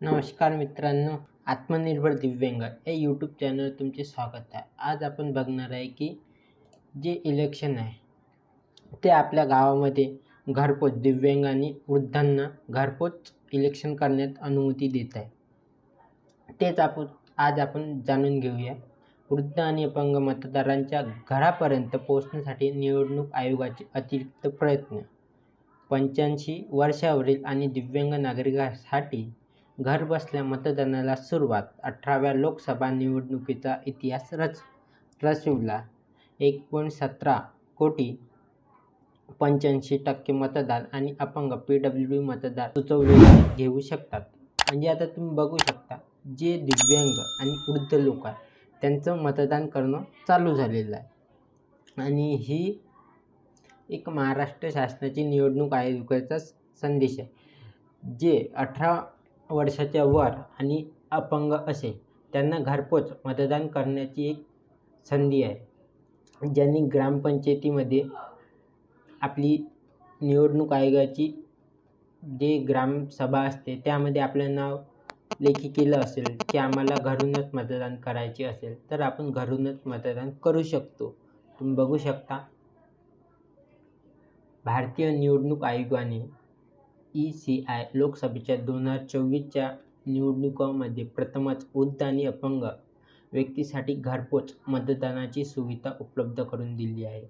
नमस्कार मित्रांनो आत्मनिर्भर दिव्यांग या यूट्यूब चॅनल तुमचे स्वागत आहे. आज आपण बघणार आहे की जे इलेक्शन आहे ते आपल्या गावामध्ये घरपोच दिव्यांग आणि वृद्धांना घरपोच इलेक्शन करण्यात अनुमती देत आहे. तेच आपण आज आपण जाणून घेऊया. वृद्ध आणि अपंग मतदारांच्या घरापर्यंत पोहोचण्यासाठी निवडणूक आयोगाचे अतिरिक्त प्रयत्न. पंच्याऐंशी वर्षावरील आणि दिव्यांग नागरिकांसाठी घरबसल्या मतदानाला सुरुवात अठराव्या लोकसभा निवडणुकीचा इतिहास रच रचविला. एक पॉईंट सतरा कोटी पंच्याऐंशी टक्के मतदार आणि अपंग पी डब्ल्यू डी मतदार सुचवले घेऊ शकतात. म्हणजे आता तुम्ही बघू शकता जे दिव्यांग आणि वृद्ध लोक आहेत त्यांचं मतदान करणं चालू झालेलं आहे. आणि ही एक महाराष्ट्र शासनाची निवडणूक आयोगाचा संदेश आहे जे अठरा वर्षाच्या वर आणि अपंग असे. त्यांना घरपोच मतदान करण्याची एक संधी आहे. ज्यांनी ग्रामपंचायतीमध्ये आपली निवडणूक आयोगाची जे ग्रामसभा असते त्यामध्ये आपलं नाव लेखी केलं असेल की आम्हाला घरूनच मतदान करायचे असेल तर आपण घरूनच मतदान करू शकतो. तुम्ही बघू शकता भारतीय निवडणूक आयोगाने ई सी आय लोकसभेच्या दोन हजार चोवीसच्या निवडणुकांमध्ये प्रथमच वृद्ध आणि अपंग व्यक्तीसाठी घरपोच मतदानाची सुविधा उपलब्ध करून दिली आहे.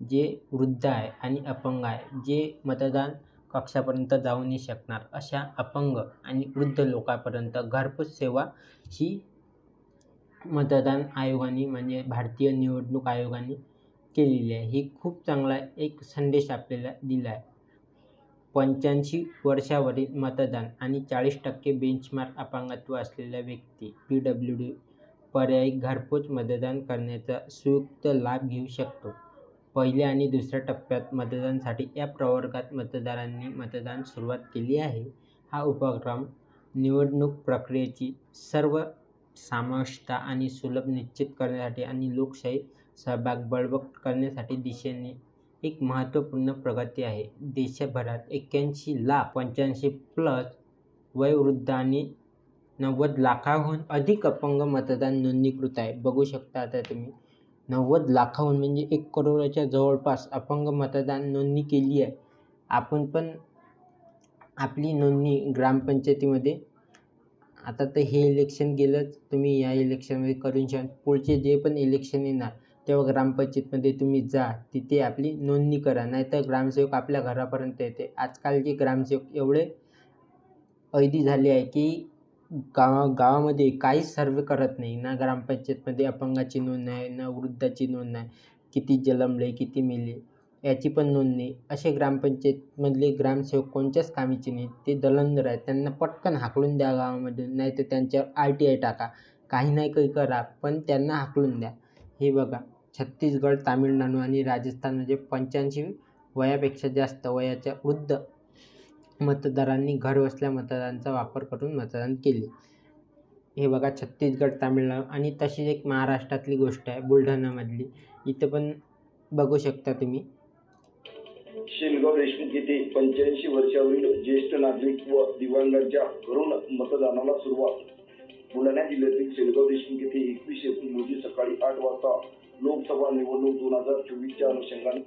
जे वृद्ध आहे आणि अपंग आहे जे मतदान कक्षापर्यंत जाऊ नाही शकणार अशा अपंग आणि वृद्ध लोकांपर्यंत घरपोच सेवा ही मतदान आयोगाने म्हणजे भारतीय निवडणूक आयोगाने केलेली आहे. ही खूप चांगला एक संदेश आपल्याला दिला आहे. पंच्याऐंशी वर्षावरील मतदान आणि चाळीस टक्के बेंचमार्क अपंगत्व असलेल्या व्यक्ती पी डब्ल्यू डी पर्यायी घरपोच मतदान करण्याचा संयुक्त लाभ घेऊ शकतो. पहिल्या आणि दुसऱ्या टप्प्यात मतदानासाठी या प्रवर्गात मतदारांनी मतदान सुरुवात केली आहे. हा उपक्रम निवडणूक प्रक्रियेची सर्व समावेशता आणि सुलभ निश्चित करण्यासाठी आणि लोकशाही सहभाग बळकट करण्यासाठी दिशेने एक महत्त्वपूर्ण प्रगती आहे. देशभरात एक्क्याऐंशी लाख पंच्याऐंशी प्लस वयोवृद्ध आणि नव्वद लाखाहून अधिक अपंग मतदान नोंदणीकृत आहे. बघू शकता आता तुम्ही. नव्वद लाखाहून म्हणजे एक करोडाच्या जवळपास अपंग मतदान नोंदणी केली आहे. आपण पण आपली नोंदणी ग्रामपंचायतीमध्ये. आता तर हे इलेक्शन गेलंच. तुम्ही या इलेक्शनमध्ये करून शक पुढचे जे पण इलेक्शन येणार तेव्हा ग्रामपंचायतमध्ये तुम्ही जा तिथे आपली नोंदणी करा नाहीतर ग्रामसेवक आपल्या घरापर्यंत येते. आजकालचे ग्रामसेवक एवढे ऐदी झाले आहे की गावा गावामध्ये काहीच सर्वे करत नाही ना ग्रामपंचायतमध्ये. अपंगाची नोंद आहे ना वृद्धाची नोंद आहे किती जन्मले किती मेले याची पण नोंद नाही. असे ग्रामपंचायतमधले ग्रामसेवक कोणत्याच कामीचे नाहीत. ते दलंदर आहेत. त्यांना पटकन हाकलून द्या गावामध्ये नाही तर त्यांच्यावर आर टी आय टाका. काही नाही काही करा पण त्यांना हाकलून द्या. हे बघा. छत्तीसगड तामिळनाडू आणि राजस्थान म्हणजे पंच्याऐंशी वयापेक्षा जास्त वयाच्या वृद्ध मतदारांनी घरबसल्या मतदानाचा वापर करून मतदान केले. हे बघा छत्तीसगड तामिळनाडू आणि तशीच एक महाराष्ट्रातली गोष्ट आहे बुलढाणामधली. इथं पण बघू शकता तुम्ही. शेलगाव देशमुख येथे पंच्याऐंशी वर्षावरील ज्येष्ठ नागरिक व दिव्यांगांच्या घरून मतदानाला सुरुवात. बुलढाणा जिल्ह्यातील शेलगाव देशमुख येथे एकवीस एप्रिल रोजी सकाळी आठ वाजता लोकसभा निवडणूक दोन हजार चोवीसच्या अनुषंगाने.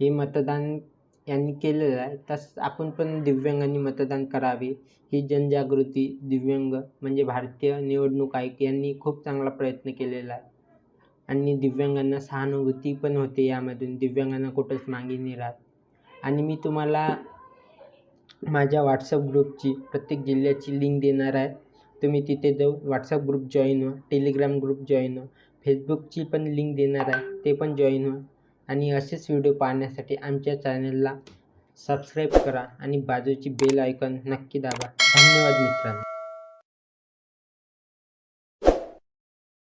हे मतदान यांनी केलेलं आहे. तसंच आपण पण दिव्यांगांनी मतदान करावे. ही जनजागृती दिव्यांग म्हणजे भारतीय निवडणूक आयोग यांनी खूप चांगला प्रयत्न केलेला आहे. आणि दिव्यांगांना सहानुभूती पण होते यामधून. दिव्यांगांना कुठंच मागे नाही राहत. आणि मी तुम्हाला माझ्या व्हॉट्सअप ग्रुपची प्रत्येक जिल्ह्याची लिंक देणार आहे. तुम्ही तिथे जाऊन व्हॉट्सअप ग्रुप जॉईन व्हा टेलिग्राम ग्रुप जॉईन व्हा. फेसबुकची पण लिंक देणार आहे ते पण जॉईन व्हा आणि असेच व्हिडिओ पाहण्यासाठी आमच्या चॅनलला सबस्क्राईब करा आणि बाजूची बेल आयकॉन नक्की दाबा. धन्यवाद मित्रांनो.